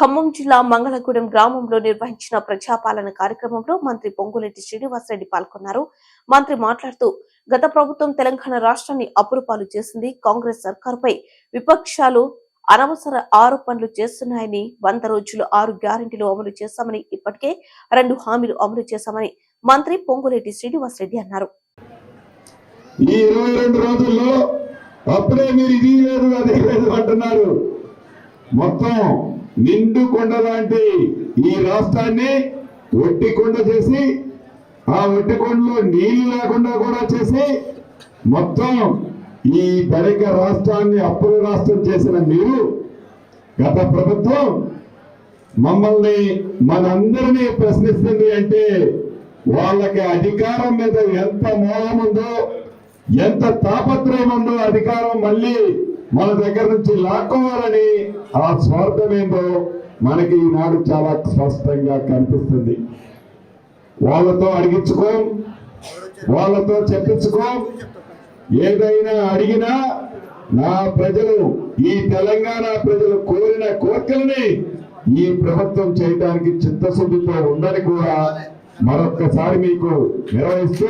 ఖమ్మం జిల్లా మంగళగూడెం గ్రామంలో నిర్వహించిన ప్రజాపాలన కార్యక్రమంలో మంత్రి పొంగులేటి శ్రీనివాసరెడ్డి పాల్గొన్నారు. మంత్రి మాట్లాడుతూ గత ప్రభుత్వం తెలంగాణ రాష్ట్రాన్ని అపురూపాలు చేసింది కాంగ్రెస్ సర్కారుపై. విపక్షాలు అనవసర ఆరోపణలు చేస్తున్నాయని వంద రోజులు ఆరు గ్యారెంటీలు అమలు చేశామని ఇప్పటికే రెండు హామీలు అమలు చేశామని మంత్రి పొంగులేటి శ్రీనివాసరెడ్డి అన్నారు. ఈ ఇరవై రెండు రోజుల్లో అప్పుడే మీరు ఇది లేదు అది లేదు అంటున్నారు. మొత్తం నిండు కొండ లాంటి ఈ రాష్ట్రాన్ని ఒట్టి కొండ చేసి ఆ ఒట్టి కొండలో నీళ్ళు లేకుండా కూడా చేసి మొత్తం ఈ ధనిక రాష్ట్రాన్ని అప్పుల రాష్ట్రం చేసిన మీరు గత ప్రభుత్వం మమ్మల్ని మనందరినీ ప్రశ్నిస్తుంది అంటే వాళ్ళకి అధికారం మీద ఎంత మోహం ఉందో ఎంత తాపత్రయం ఉందో అధికారం మళ్ళీ మన దగ్గర నుంచి లాక్కోవాలని ఆ స్వార్థం ఏందో మనకి ఈనాడు చాలా స్పష్టంగా కనిపిస్తుంది. వాళ్ళతో అడిగించుకో వాళ్ళతో చెప్పించుకో. ఏదైనా అడిగినా నా ప్రజలు ఈ తెలంగాణ ప్రజలు కోరిన కోరికల్ని ఈ ప్రభుత్వం చేయడానికి చిత్తశుద్ధితో ఉందని కూడా మరొక్కసారి మీకు నిర్వహిస్తూ